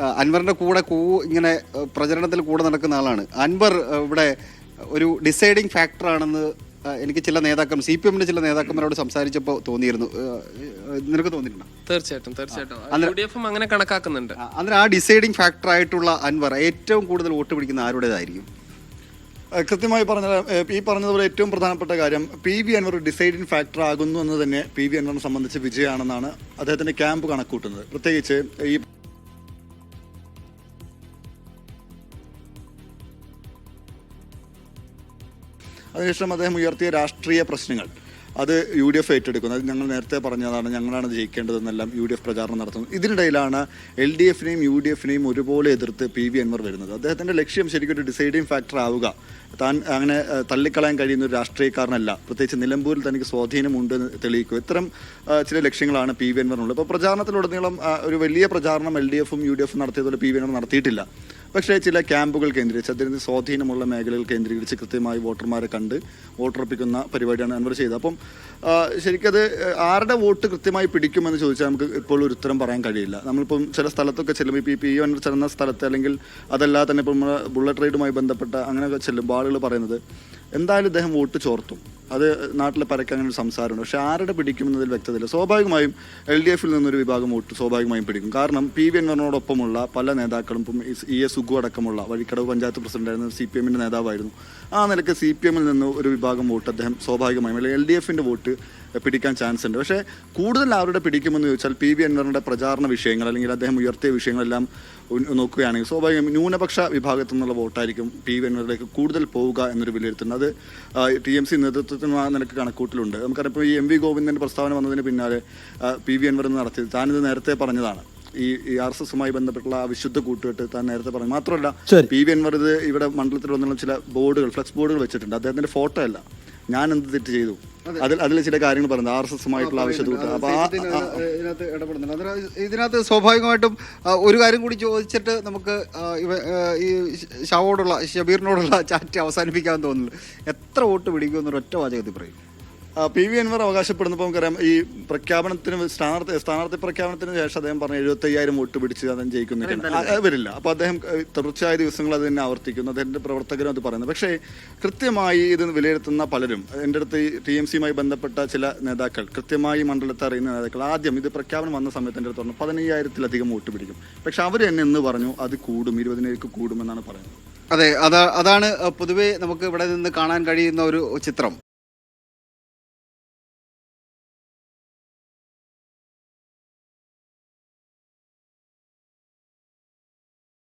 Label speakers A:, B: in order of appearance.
A: ആ, അൻവറിന്റെ കൂടെ കൂ ഇങ്ങനെ പ്രചരണത്തിൽ കൂടെ നടക്കുന്ന ആളാണ്. അൻവർ ഇവിടെ ഒരു ഡിസൈഡിങ് ഫാക്ടറാണെന്ന് എനിക്ക് ചില നേതാക്കൾ സി പി എമ്മിന്റെ ചില നേതാക്കന്മാരോട് സംസാരിച്ചപ്പോൾ തോന്നിയിരുന്നു. നിനക്ക് തോന്നിയിട്ടുണ്ടോ?
B: തീർച്ചയായിട്ടും തീർച്ചയായിട്ടും. അങ്ങനെ കണക്കാക്കുന്നുണ്ട്.
A: ആ, അന്നേരം ആ ഡിസൈഡിങ് ഫാക്ടർ ആയിട്ടുള്ള അൻവർ ഏറ്റവും കൂടുതൽ വോട്ട് പിടിക്കുന്ന ആരുടേതായിരിക്കും?
C: കൃത്യമായി പറഞ്ഞ ഈ പറഞ്ഞതുപോലെ ഏറ്റവും പ്രധാനപ്പെട്ട കാര്യം P V Anvar deciding factor ആകുന്നു എന്ന് തന്നെ പി വി അൻവറിനെ സംബന്ധിച്ച് വിജയമാണെന്നാണ് അദ്ദേഹത്തിന്റെ ക്യാമ്പ് കണക്കൂട്ടുന്നത്. പ്രത്യേകിച്ച് ഈ അതിനുശേഷം അദ്ദേഹം ഉയർത്തിയ രാഷ്ട്രീയ പ്രശ്നങ്ങൾ. അത് യു ഡി എഫ് ഏറ്റെടുക്കുന്നു. അത് ഞങ്ങൾ നേരത്തെ പറഞ്ഞതാണ് ഞങ്ങളാണ് ജയിക്കേണ്ടതെന്നെല്ലാം യു ഡി എഫ് പ്രചാരണം നടത്തുന്നത് ഇതിനിടയിലാണ് എൽ ഡി എഫിനെയും യു ഡി എഫിനെയും ഒരുപോലെ എതിർത്ത് പി വി അൻവർ വരുന്നത്. അദ്ദേഹത്തിന്റെ ലക്ഷ്യം ശരിക്കും ഒരു ഡിസൈഡിങ് ഫാക്ടർ ആവുക. താൻ അങ്ങനെ തള്ളിക്കളയാൻ കഴിയുന്ന ഒരു രാഷ്ട്രീയക്കാരനല്ല. പ്രത്യേകിച്ച് നിലമ്പൂരിൽ തനിക്ക് സ്വാധീനമുണ്ട് എന്ന് തെളിയിക്കുക ഇത്തരം ചില ലക്ഷ്യങ്ങളാണ് പി വി അൻവറിനുള്ളത്. ഇപ്പോൾ പ്രചാരണത്തിലുടനീളം ഒരു വലിയ പ്രചാരണം എൽ ഡി എഫും യു ഡി എഫും നടത്തിയതുപോലെ പി വി അൻവർ നടത്തിയിട്ടില്ല. പക്ഷേ ചില ക്യാമ്പുകൾ കേന്ദ്രീകരിച്ച് അതിന് സ്വാധീനമുള്ള മേഖലകൾ കേന്ദ്രീകരിച്ച് കൃത്യമായി വോട്ടർമാരെ കണ്ട് വോട്ടുറപ്പിക്കുന്ന പരിപാടിയാണ് അൻവർ ചെയ്തത്. അപ്പം ശരിക്കത് ആരുടെ വോട്ട് കൃത്യമായി പിടിക്കുമെന്ന് ചോദിച്ചാൽ നമുക്ക് ഇപ്പോൾ ഒരു ഉത്തരം പറയാൻ കഴിയില്ല. നമ്മളിപ്പം ചില സ്ഥലത്തൊക്കെ ചെല്ലുമ്പോൾ ഇപ്പോൾ പി അൻവർ ചെല്ലുന്ന സ്ഥലത്ത് അല്ലെങ്കിൽ അതല്ലാതെ തന്നെ ഇപ്പം ബുള്ളറ്റ് റൈഡുമായി ബന്ധപ്പെട്ട അങ്ങനെയൊക്കെ ചെല്ലുമ്പോൾ ആളുകൾ പറയുന്നത് എന്തായാലും ഇദ്ദേഹം വോട്ട് ചോർത്തും. അത് നാട്ടിലെ പരക്കെ അങ്ങനെ ഒരു സംസാരമുണ്ട്. പക്ഷെ ആരുടെ പിടിക്കുമെന്നതിൽ വ്യക്തതയില്ല. സ്വാഭാവികമായും എൽ ഡി എഫിൽ നിന്നൊരു വിഭാഗം വോട്ട് സ്വാഭാവികമായും പിടിക്കും. കാരണം പി വി അൻവറിനോടൊപ്പമുള്ള പല നേതാക്കളും ഇപ്പം ഇ എസ് സുഗു അടക്കമുള്ള വഴിക്കടവ് പഞ്ചായത്ത് പ്രസിഡന്റായിരുന്ന സി പി എമ്മിന്റെ നേതാവായിരുന്നു. ആ നിലയ്ക്ക് സി പി എമ്മിൽ നിന്ന് ഒരു വിഭാഗം വോട്ട് അദ്ദേഹം സ്വാഭാവികമായും അല്ലെങ്കിൽ എൽ ഡി എഫിന്റെ വോട്ട് പിടിക്കാൻ ചാൻസ് ഉണ്ട്. പക്ഷേ കൂടുതൽ ആരുടെ പിടിക്കുമെന്ന് ചോദിച്ചാൽ പി വി എൻവറിന്റെ പ്രചാരണ വിഷയങ്ങൾ അല്ലെങ്കിൽ അദ്ദേഹം ഉയർത്തിയ വിഷയങ്ങളെല്ലാം നോക്കുകയാണെങ്കിൽ സ്വാഭാവികം ന്യൂനപക്ഷ വിഭാഗത്തു നിന്നുള്ള വോട്ടായിരിക്കും പി വി അൻവറിലേക്ക് കൂടുതൽ പോവുക എന്നൊരു വിലയിരുത്തുന്നത് അത് ടി എം സി നേതൃത്വത്തിന് ആ നിലയ്ക്ക് കണക്കൂട്ടിലുണ്ട്. നമുക്കറിയാം ഇപ്പോൾ ഈ എം വി ഗോവിന്ദന്റെ പ്രസ്താവന വന്നതിന് പിന്നാലെ പി വി അൻവർ നടത്തിയത്. താനിത് നേരത്തെ പറഞ്ഞതാണ്. ഈ ആർ എസ് എസുമായി ബന്ധപ്പെട്ടുള്ള ആ വിശുദ്ധ കൂട്ടുകെട്ട് താൻ നേരത്തെ പറഞ്ഞു. മാത്രമല്ല പി വി അൻവർ ഇത് ഇവിടെ മണ്ഡലത്തിൽ വന്നുള്ള ചില ബോർഡുകൾ ഫ്ലെക്സ് ബോർഡുകൾ വെച്ചിട്ടുണ്ട്. അദ്ദേഹത്തിന്റെ ഫോട്ടോ അല്ല. ഞാൻ എന്ത് തെറ്റ് ചെയ്തു? അതിൽ അതിൽ ചില കാര്യങ്ങൾ പറയുന്നത് ആർ എസ് എസുമായിട്ടുള്ള ആവശ്യത കൂട്ട് അപ്പൊ
A: ഇതിനകത്ത് ഇടപെടുന്നുണ്ട്. ഇതിനകത്ത് സ്വാഭാവികമായിട്ടും ഒരു കാര്യം കൂടി ചോദിച്ചിട്ട് നമുക്ക് ഇവ ഈ ഷാവോടുള്ള ഷബീറിനോടുള്ള ചാറ്റ് അവസാനിപ്പിക്കാൻ തോന്നുന്നു. എത്ര വോട്ട് പിടിക്കുമെന്നൊരു ഒറ്റ വാചകത്തിൽ പറയും.
C: പി വി അൻവർ അവകാശപ്പെടുന്നപ്പോൾ നമുക്കറിയാം ഈ പ്രഖ്യാപനത്തിന് സ്ഥാനാർത്ഥി സ്ഥാനാർത്ഥി പ്രഖ്യാപനത്തിന് ശേഷം അദ്ദേഹം പറഞ്ഞു എഴുപത്തി അയ്യായിരം വോട്ട് പിടിച്ച് അദ്ദേഹം അത് വരില്ല. അപ്പൊ അദ്ദേഹം തുടർച്ചയായ ദിവസങ്ങൾ അത് തന്നെ ആവർത്തിക്കുന്നു. അദ്ദേഹത്തിന്റെ പ്രവർത്തകരും അത് പറയുന്നു. പക്ഷേ കൃത്യമായി ഇത് വിലയിരുത്തുന്ന പലരും എന്റെ അടുത്ത് ഈ ടി എം സിയുമായി ബന്ധപ്പെട്ട ചില നേതാക്കൾ കൃത്യമായി മണ്ഡലത്തെ അറിയുന്ന നേതാക്കൾ ആദ്യം ഇത് പ്രഖ്യാപനം വന്ന സമയത്ത് എന്റെ അടുത്ത് പറഞ്ഞു പതിനയ്യായിരത്തിലധികം വോട്ട് പിടിക്കും. പക്ഷെ അവർ എന്നെ എന്ന് പറഞ്ഞു അത് കൂടും ഇരുപതിനേക്ക് കൂടുമെന്നാണ് പറയുന്നത്.
A: അതെ അതാ അതാണ് പൊതുവേ നമുക്ക് ഇവിടെ നിന്ന് കാണാൻ കഴിയുന്ന ഒരു ചിത്രം.